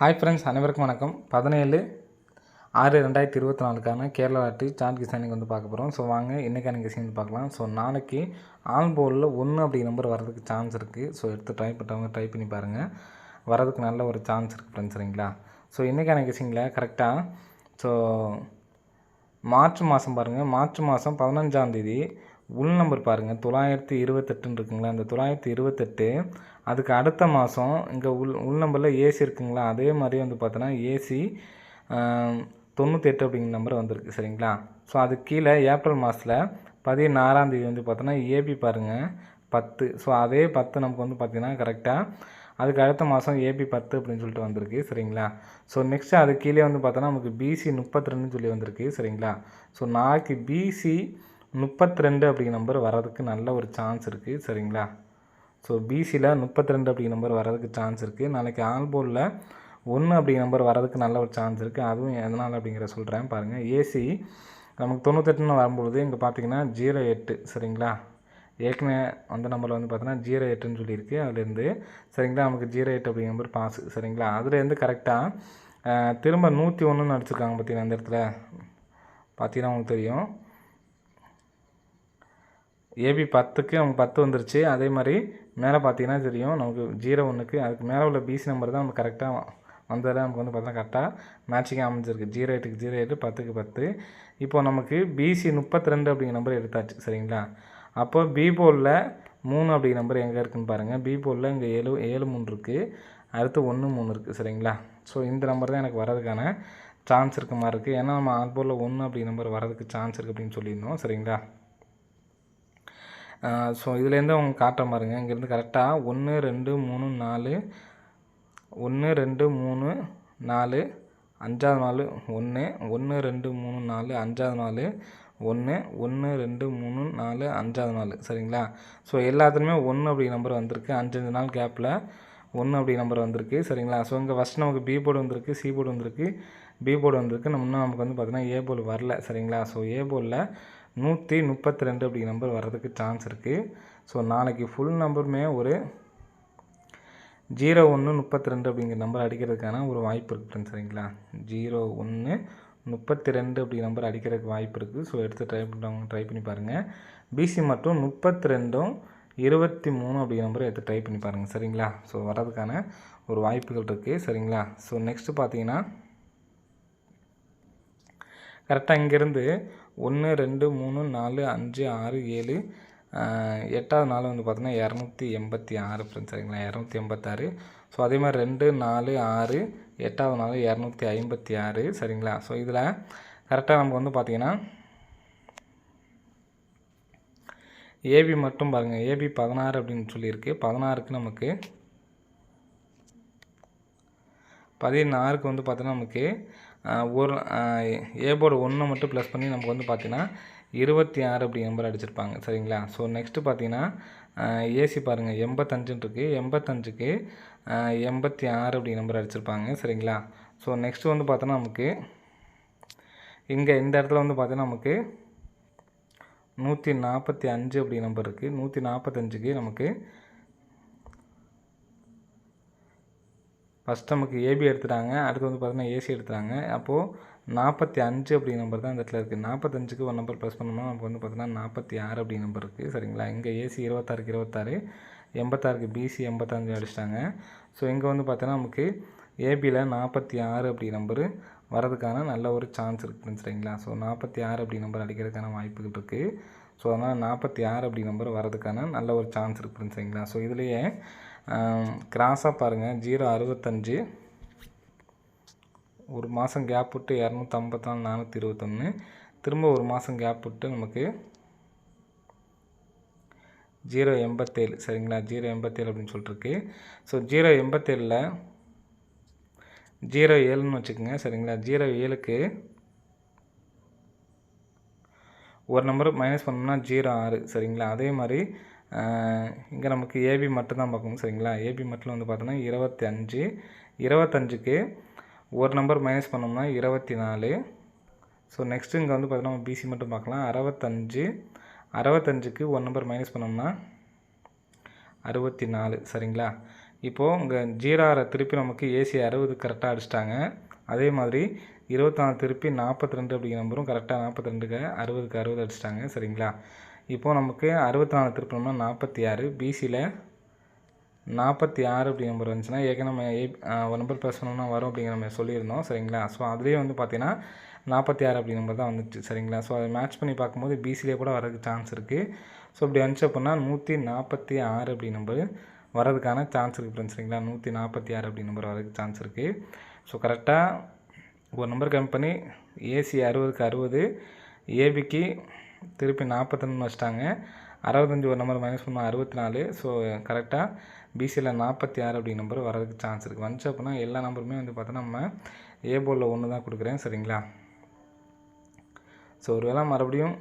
Hi friends அனைவருக்கும் வணக்கம். பதினேழு ஆறு ரெண்டாயிரத்தி இருபத்தி நாலுக்கான கேரளா ஆட்டி சார்ட் கிசானிக்கு வந்து பார்க்க போகிறோம் ஸோ வாங்க இன்றைக்கான கிசைன் வந்து பார்க்கலாம். ஸோ நாளைக்கு ஆன் போலில் ஒன்று அப்படி நம்பர் வரதுக்கு சான்ஸ் இருக்குது ஸோ எடுத்து ட்ரை பண்ணுறவங்க ட்ரை பண்ணி பாருங்கள் வரதுக்கு நல்ல ஒரு சான்ஸ் இருக்குது ஃப்ரெண்ட்ஸ் சரிங்களா? ஸோ இன்றைக்கான கிசிங்கில் கரெக்டாக ஸோ மார்ச் மாதம் பாருங்கள் மார்ச் மாதம் பதினஞ்சாந்தேதி உள் நம்பர் பாருங்கள் தொள்ளாயிரத்தி இருபத்தெட்டுன்னு இருக்குங்களா? அந்த தொள்ளாயிரத்தி இருபத்தெட்டு அதுக்கு அடுத்த மாதம் இங்கே உள் உள் நம்பரில் ஏசி இருக்குங்களா? அதே மாதிரி வந்து பார்த்தோன்னா ஏசி தொண்ணூற்றெட்டு அப்படிங்கிற நம்பர் வந்திருக்கு சரிங்களா? ஸோ அதுக்கு கீழே ஏப்ரல் மாதத்தில் பதினாறாந்தேதி வந்து பார்த்தோன்னா ஏபி பாருங்கள் பத்து. ஸோ அதே பத்து நமக்கு வந்து பார்த்திங்கன்னா கரெக்டாக அதுக்கு அடுத்த மாதம் ஏபி பத்து அப்படின்னு சொல்லிட்டு வந்திருக்கு சரிங்களா? ஸோ நெக்ஸ்ட்டு அது கீழே வந்து பார்த்தோன்னா நமக்கு பிசி முப்பத்தி ரெண்டுன்னு சொல்லி வந்திருக்கு சரிங்களா? ஸோ நாளைக்கு பிசி முப்பத்தி ரெண்டு அப்படிங்கிற நம்பர் வர்றதுக்கு நல்ல ஒரு சான்ஸ் இருக்குது சரிங்களா? ஸோ பிசியில் முப்பத்தி ரெண்டு அப்படி நம்பர் வர்றதுக்கு சான்ஸ் இருக்குது நாளைக்கு ஆல்போர்டில் ஒன்று அப்படி நம்பர் வரதுக்கு நல்ல ஒரு சான்ஸ் இருக்குது அதுவும் எதனால் அப்படிங்கிற சொல்கிறேன் பாருங்கள் ஏசி நமக்கு தொண்ணூத்தெட்டுன்னு வரும்பொழுது இங்கே பார்த்தீங்கன்னா ஜீரோ எட்டு சரிங்களா? ஏற்கனவே அந்த நம்பரில் வந்து பார்த்தோன்னா ஜீரோ எட்டுன்னு சொல்லியிருக்கு. அதுலேருந்து சரிங்களா? நமக்கு ஜீரோ எட்டு அப்படிங்கிற நம்பர் பாஸ் சரிங்களா? அதுலேருந்து கரெக்டாக திரும்ப நூற்றி ஒன்றுன்னு அடிச்சிருக்காங்க பார்த்தீங்கன்னா அந்த இடத்துல? பார்த்தீங்கன்னா உங்களுக்கு தெரியும். ஏபி பத்துக்கு நம்ம பத்து வந்துருச்சு. அதே மாதிரி மேலே பார்த்தீங்கன்னா தெரியும். நமக்கு ஜீரோ ஒன்றுக்கு அதுக்கு மேலே உள்ள பிசி நம்பர் தான் நமக்கு கரெக்டாக வந்ததில் நமக்கு வந்து பார்த்தா கரெக்டாக மேட்சிங்காக அமைஞ்சிருக்கு. ஜீரோ எட்டுக்கு ஜீரோ எட்டு பத்துக்கு பத்து. இப்போ நமக்கு பிசி முப்பத்தி ரெண்டு அப்படிங்கிற நம்பர் எடுத்தாச்சு. சரிங்களா? அப்போ பி போலில் மூணு அப்படிங்கிற நம்பர் எங்கே இருக்குதுன்னு பாருங்கள் பி போலில் இங்கே ஏழு ஏழு மூணு இருக்குது அடுத்து ஒன்று மூணு இருக்குது சரிங்களா? ஸோ இந்த நம்பர் தான் எனக்கு வரதுக்கான சான்ஸ் இருக்க மாதிரி இருக்குது ஏன்னா நம்ம ஆட்போலில் ஒன்று அப்படிங்கிற நம்பர் வரதுக்கு சான்ஸ் இருக்குது அப்படின்னு சொல்லியிருந்தோம். சரிங்களா? ஸோ இதுலேருந்து அவங்க காட்டுற பாருங்க. இங்கேருந்து கரெக்டாக ஒன்று ரெண்டு மூணு நாலு ஒன்று ரெண்டு மூணு நாலு அஞ்சாவது நாள் ஒன்று ஒன்று ரெண்டு மூணு நாலு அஞ்சாவது நாள் ஒன்று ஒன்று ரெண்டு மூணு நாலு அஞ்சாவது நாள் சரிங்களா? ஸோ எல்லாத்துலேயுமே ஒன்று அப்படி நம்பர் வந்திருக்கு. அஞ்சஞ்சு நாள் கேப்பில் ஒன்று அப்படி நம்பர் வந்திருக்கு. சரிங்களா? ஸோ இங்கே ஃபஸ்ட் நமக்கு பி போர்டு வந்திருக்கு சி போர்டு வந்திருக்கு பி போர்டு வந்திருக்கு. நம்ம இன்னும் நமக்கு வந்து பார்த்தீங்கன்னா ஏ போல் வரல. சரிங்களா? ஸோ ஏ போலில் நூற்றி முப்பத்தி ரெண்டு அப்படி நம்பர் வர்றதுக்கு சான்ஸ் இருக்குது ஸோ நாளைக்கு ஃபுல் நம்பருமே ஒரு ஜீரோ ஒன்று முப்பத்தி ரெண்டு அப்படிங்கிற நம்பர் அடிக்கிறதுக்கான ஒரு வாய்ப்பு இருக்குது ஃப்ரெண்ட்ஸ் சரிங்களா? ஜீரோ ஒன்று முப்பத்தி ரெண்டு அப்படி நம்பர் அடிக்கிறதுக்கு வாய்ப்பு இருக்குது ஸோ எடுத்து ட்ரை பண்ணுறவங்க ட்ரை பண்ணி பாருங்கள் பிசி மட்டும் முப்பத்தி ரெண்டும் இருபத்தி மூணு அப்படி நம்பர் எடுத்து ட்ரை பண்ணி பாருங்கள் சரிங்களா? ஸோ வர்றதுக்கான ஒரு வாய்ப்புகள் இருக்குது சரிங்களா? ஸோ நெக்ஸ்ட்டு பார்த்தீங்கன்னா கரெக்டாக இங்கேருந்து ஒன்று ரெண்டு மூணு நாலு அஞ்சு ஆறு ஏழு எட்டாவது நாள் வந்து பார்த்திங்கன்னா இரநூத்தி எண்பத்தி ஆறு ஃப்ரெண்ட்ஸ் சரிங்களா? இரநூத்தி எண்பத்தாறு. ஸோ அதே மாதிரி ரெண்டு நாலு ஆறு எட்டாவது நாள் இரநூத்தி ஐம்பத்தி ஆறு சரிங்களா? ஸோ இதில் கரெக்டாக நமக்கு வந்து பார்த்திங்கன்னா ஏபி மட்டும் பாருங்கள் ஏபி பதினாறு அப்படின்னு சொல்லியிருக்கு. பதினாறுக்கு நமக்கு பதினாறுக்கு வந்து பார்த்தோன்னா நமக்கு ஒரு ஏ போர்டு ஒன்று மட்டும் ப்ளஸ் பண்ணி நமக்கு வந்து பார்த்திங்கன்னா இருபத்தி ஆறு அப்படி நம்பர் அடிச்சிருப்பாங்க. சரிங்களா? ஸோ நெக்ஸ்ட்டு பார்த்தீங்கன்னா ஏசி பாருங்கள் எண்பத்தஞ்சுன்னு இருக்குது எண்பத்தஞ்சுக்கு எண்பத்தி ஆறு அப்படி நம்பர் அடிச்சிருப்பாங்க. சரிங்களா? ஸோ நெக்ஸ்ட்டு வந்து பார்த்தோன்னா நமக்கு இங்கே இந்த இடத்துல வந்து பார்த்தீங்கன்னா நமக்கு நூற்றி நாற்பத்தி அஞ்சு அப்படி நம்பர் இருக்குது நூற்றி நாற்பத்தஞ்சுக்கு நமக்கு ஃபஸ்ட் நமக்கு ஏபி எடுத்துட்டாங்க. அடுத்து வந்து பார்த்தீங்கன்னா ஏசி எடுத்துட்டாங்க. அப்போது நாற்பத்தி அஞ்சு அப்படி நம்பர் தான் இந்த இடத்துல இருக்குது நாற்பத்தஞ்சுக்கு ஒரு நம்பர் ப்ளஸ் பண்ணோம்னா நமக்கு வந்து பார்த்தீங்கன்னா நாற்பத்தி ஆறு அப்படி நம்பர் இருக்குது சரிங்களா? இங்கே ஏசி இருபத்தாறுக்கு இருபத்தாறு எண்பத்தாறுக்கு பிசி எண்பத்தஞ்சு அடிச்சிட்டாங்க. ஸோ இங்கே வந்து பார்த்தீங்கன்னா நமக்கு ஏபியில் நாற்பத்தி ஆறு அப்படி நம்பரு வரதுக்கான நல்ல ஒரு சான்ஸ் இருக்குதுன்னு சரிங்களா? ஸோ நாற்பத்தி ஆறு அப்படி நம்பர் அடிக்கிறதுக்கான வாய்ப்புகள் இருக்குது ஸோ அதனால் நாற்பத்தி ஆறு அப்படி நம்பர் வரதுக்கான நல்ல ஒரு சான்ஸ் இருக்குதுன்னு சரிங்களா? ஸோ இதுலேயே கிராஸாக பாருங்கள் ஜீரோ அறுபத்தஞ்சு. ஒரு மாதம் கேப் விட்டு இரநூத்தி நாலு நானூற்றி இருபத்தொன்று திரும்ப ஒரு மாதம் கேப் விட்டு நமக்கு ஜீரோ எண்பத்தேழு. சரிங்களா? ஜீரோ எண்பத்தேழு அப்படின்னு சொல்லிட்டுருக்கு ஸோ ஜீரோ எண்பத்தேழில் ஜீரோ ஏழுன்னு வச்சுக்கோங்க. சரிங்களா? ஜீரோ ஏழுக்கு ஒரு நம்பர் மைனஸ் பண்ணோம்னா ஜீரோ ஆறு. சரிங்களா? அதே மாதிரி இங்கே நமக்கு ஏபி மட்டும்தான் பார்க்கணும் சரிங்களா? ஏபி மட்டும் வந்து பார்த்தோன்னா இருபத்தி அஞ்சு இருபத்தஞ்சுக்கு ஒரு நம்பர் மைனஸ் பண்ணோம்னா இருபத்தி நாலு ஸோ நெக்ஸ்ட்டு இங்கே வந்து பார்த்தோன்னா நம்ம பிசி மட்டும் பார்க்கலாம். அறுபத்தஞ்சு. அறுபத்தஞ்சுக்கு ஒரு நம்பர் மைனஸ் பண்ணோம்னா அறுபத்தி நாலு சரிங்களா? இப்போது இங்கே ஜீராரை திருப்பி நமக்கு ஏசி அறுபது கரெக்டாக அடிச்சிட்டாங்க. அதே மாதிரி இருபத்தி நாலு திருப்பி நாற்பத்தி ரெண்டு அப்படிங்கிற நம்பரும் கரெக்டாக நாற்பத்தி ரெண்டுக்கு அறுபதுக்கு அறுபது அடிச்சிட்டாங்க சரிங்களா? இப்போது நமக்கு அறுபத்தி நாலு திருப்பம்னா நாற்பத்தி ஆறு பிசியில் நாற்பத்தி ஆறு அப்படிங்கிற நம்பர் வந்துச்சுன்னா ஏற்கனவே நம்ம ஏ ஒரு நம்பர் ப்ளஸ் பண்ணோம்னா வரும் அப்படிங்கிற நம்ம சொல்லியிருந்தோம் சரிங்களா? ஸோ அதுலேயே வந்து பார்த்தீங்கன்னா நாற்பத்தி ஆறு அப்படிங்கிற நம்பர் தான் வந்துச்சு சரிங்களா? ஸோ அதை மேட்ச் பண்ணி பார்க்கும்போது பிசிலே கூட வரதுக்கு சான்ஸ் இருக்குது ஸோ இப்படி வந்துச்சு அப்படின்னா நூற்றி நாற்பத்தி ஆறு அப்படி நம்பர் வரதுக்கான சான்ஸ் இருக்குது ஃப்ரெண்ட்ஸ் சரிங்களா? நூற்றி நாற்பத்தி ஆறு அப்படி நம்பர் வரதுக்கு சான்ஸ் இருக்குது ஸோ கரெக்டாக ஒரு நம்பர் கம்மி பண்ணி ஏசி அறுபதுக்கு அறுபது ஏபிக்கு திருப்பி நாற்பத்தொன்று வச்சிட்டாங்க. அறுபத்தஞ்சி ஒரு நம்பர் மைனஸ் பண்ணால் அறுபத்தி நாலு ஸோ கரெக்டாக பிசியில் நாற்பத்தி ஆறு அப்படிங்கிற நம்பர் வரதுக்கு சான்ஸ் இருக்குது வந்துச்சு அப்படின்னா எல்லா நம்பருமே வந்து பார்த்தோன்னா நம்ம ஏ போலில் ஒன்று தான் கொடுக்குறேன். சரிங்களா? ஸோ ஒரு வேளை மறுபடியும்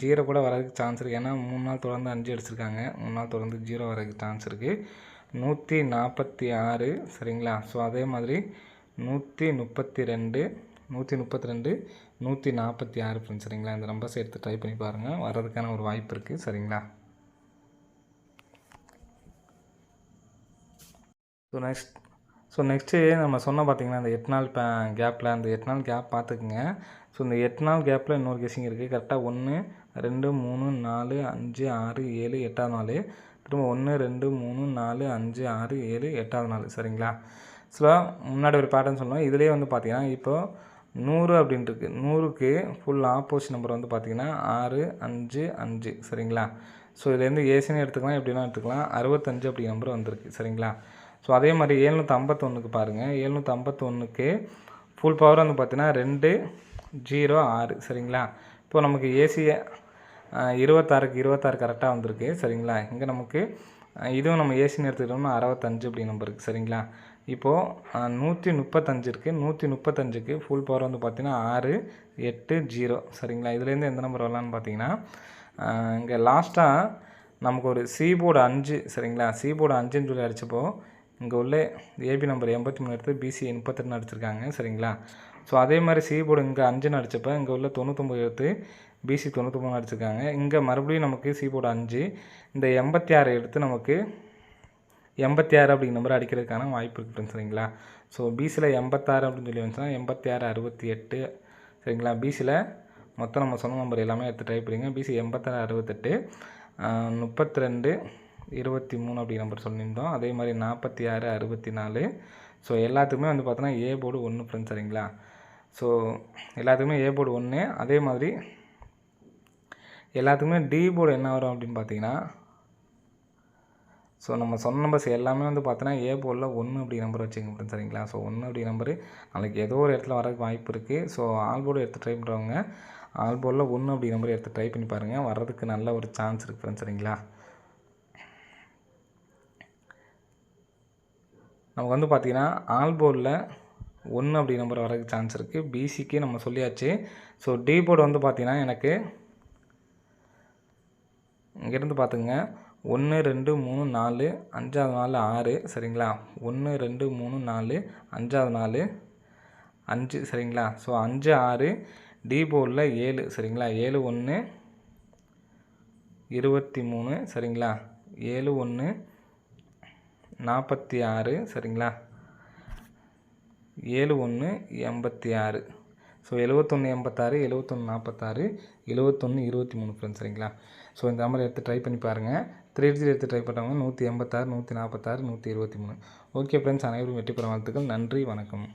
ஜீரோ கூட வரதுக்கு சான்ஸ் இருக்குது ஏன்னா மூணு நாள் தொடர்ந்து அஞ்சு அடிச்சிருக்காங்க. மூணு நாள் தொடர்ந்து ஜீரோ வரதுக்கு சான்ஸ் இருக்குது நூற்றி நாற்பத்தி ஆறு சரிங்களா? ஸோ அதே மாதிரி நூற்றி முப்பத்தி ரெண்டு நூற்றி முப்பத்தி ரெண்டு நூற்றி நாற்பத்தி ஆறு ஃப்ரெண்ட்ஸ் சரிங்களா? இந்த நம்பர் சேர்த்து ட்ரை பண்ணி பாருங்கள் வர்றதுக்கான ஒரு வாய்ப்பு இருக்குது சரிங்களா? ஸோ நெக்ஸ்ட் ஸோ நெக்ஸ்ட்டு நம்ம சொன்ன பார்த்தீங்கன்னா இந்த எட்டு நாள் கேப்பில் அந்த எட்டு நாள் கேப் பார்த்துக்குங்க ஸோ இந்த எட்டு நாள் கேப்பில் இன்னொரு கெஸிங் இருக்குது கரெக்டாக ஒன்று ரெண்டு மூணு நாலு அஞ்சு ஆறு ஏழு எட்டாவது நாள். திரும்ப ஒன்று ரெண்டு மூணு நாலு அஞ்சு ஆறு ஏழு எட்டாவது நாள். சரிங்களா? ஸோ முன்னாடி ஒரு பேட்டர்ன் சொன்னோம். இதுலேயே வந்து பார்த்தீங்கன்னா இப்போது நூறு அப்படின்ட்டுருக்கு. நூறுக்கு ஃபுல் ஆப்போசிட் நம்பர் வந்து பார்த்திங்கன்னா ஆறு அஞ்சு அஞ்சு. சரிங்களா? ஸோ இதுலேருந்து ஏசினே எடுத்துக்கலாம் எப்படின்னா எடுத்துக்கலாம். அறுபத்தஞ்சு அப்படி நம்பர் வந்திருக்கு. சரிங்களா? ஸோ அதே மாதிரி ஏழ்நூற்றம்பத்தொன்றுக்கு பாருங்கள் ஏழ்நூற்றம்பத்தொன்றுக்கு ஃபுல் பவர் வந்து பார்த்திங்கன்னா ரெண்டு ஜீரோ ஆறு. சரிங்களா? இப்போ நமக்கு ஏசி இருபத்தாறுக்கு இருபத்தாறு கரெக்டாக வந்திருக்கு. சரிங்களா? இங்கே நமக்கு இதுவும் நம்ம ஏசின்னு எடுத்துக்கிட்டோம்னா அறுபத்தஞ்சு அப்படி நம்பருக்கு சரிங்களா? இப்போது நூற்றி முப்பத்தஞ்சு இருக்குது நூற்றி முப்பத்தஞ்சுக்கு ஃபுல் பவர் வந்து பார்த்திங்கன்னா ஆறு எட்டு ஜீரோ. சரிங்களா? இதுலேருந்து எந்த நம்பர் வரலான்னு பார்த்தீங்கன்னா இங்கே லாஸ்ட்டாக நமக்கு ஒரு சி போர்டு அஞ்சு சரிங்களா? சி போர்டு அஞ்சுன்னு சொல்லி அடித்தப்போ இங்கே உள்ள ஏபி நம்பர் எண்பத்தி மூணு எடுத்து பிசி முப்பத்தெட்டுன்னு அடிச்சிருக்காங்க சரிங்களா? ஸோ அதே மாதிரி சி போர்டு இங்கே அஞ்சுன்னு அடித்தப்போ இங்கே உள்ள தொண்ணூத்தொம்பது எடுத்து பிசி தொண்ணூத்தொம்பது அடிச்சிருக்காங்க. இங்கே மறுபடியும் நமக்கு சி போர்டு அஞ்சு இந்த எண்பத்தி ஆறு எடுத்து நமக்கு எண்பத்தி ஆறு அப்படிங்கிற நம்பர் அடிக்கிறதுக்கான வாய்ப்பு இருக்குது சரிங்களா? ஸோ பிசியில் எண்பத்தாறு அப்படின்னு சொல்லி வந்துச்சுன்னா எண்பத்தி ஆறு அறுபத்தி எட்டு சரிங்களா? பிசியில் மொத்தம் நம்ம சொன்ன நம்பர் எல்லாமே எடுத்து ட்ரை பண்ணிங்க பிசி எண்பத்தாறு அறுபத்தெட்டு முப்பத்தி ரெண்டு இருபத்தி மூணு அப்படி நம்பர் சொல்லியிருந்தோம். அதே மாதிரி நாற்பத்தி ஆறு அறுபத்தி நாலு. ஸோ எல்லாத்துக்குமே வந்து பார்த்தோன்னா ஏ போர்டு ஒன்று ஃப்ரெண்ட்ஸ் சரிங்களா? ஸோ எல்லாத்துக்குமே ஏ போர்டு ஒன்று அதே மாதிரி எல்லாத்துக்குமே டி போர்டு என்ன வரும் அப்படின்னு பார்த்தீங்கன்னா ஸோ நம்ம சொன்ன நம்பர்ஸ் எல்லாமே வந்து பார்த்தோன்னா ஏ போர்டில் ஒன்று அப்படி நம்பர் வச்சுக்க சரிங்களா? ஸோ ஒன்று அப்படி நம்பரு நாளைக்கு ஏதோ ஒரு இடத்துல வரதுக்கு வாய்ப்பு இருக்குது ஸோ ஆல் போர்டு எடுத்து ட்ரை பண்ணுறவங்க ஆல் போர்டில் ஒன்று அப்படி நம்பர் எடுத்து ட்ரை பண்ணி பாருங்கள் வர்றதுக்கு நல்ல ஒரு சான்ஸ் இருக்குது ஃப்ரெண்ட்ஸ் சரிங்களா? நமக்கு வந்து பார்த்திங்கன்னா ஆல் போர்டில் ஒன்று அப்படி நம்பர் வரதுக்கு சான்ஸ் இருக்குது பிசிக்கு நம்ம சொல்லியாச்சு. ஸோ டி போர்டு வந்து பார்த்திங்கன்னா எனக்கு இங்கேருந்து பார்த்துங்க ஒன்று ரெண்டு மூணு நாலு அஞ்சாவது நாள் ஆறு சரிங்களா? ஒன்று ரெண்டு மூணு நாலு அஞ்சாவது நாள் அஞ்சு சரிங்களா? ஸோ அஞ்சு ஆறு டி போர்டில் ஏழு சரிங்களா? ஏழு ஒன்று இருபத்தி மூணு சரிங்களா? ஏழு ஒன்று நாற்பத்தி ஆறு சரிங்களா? ஏழு ஒன்று எண்பத்தி ஆறு. ஸோ எழுவத்தொன்று எண்பத்தாறு எழுவத்தொன்று நாற்பத்தாறு எழுவத்தொன்று இருபத்தி மூணு ஃப்ரெண்ட்ஸ் சரிங்களா? ஸோ இந்த நம்பர் எடுத்து ட்ரை பண்ணி பாருங்கள் த்ரீ டிஜிட் எடுத்து ட்ரை பண்ணுறவங்க நூற்றி எண்பத்தாறு நூற்றி நாற்பத்தாறு நூற்றி இருபத்தி மூணு. ஓகே ஃப்ரெண்ட்ஸ் அனைவரும் வெற்றி பெற வாழ்த்துக்கள். நன்றி வணக்கம்.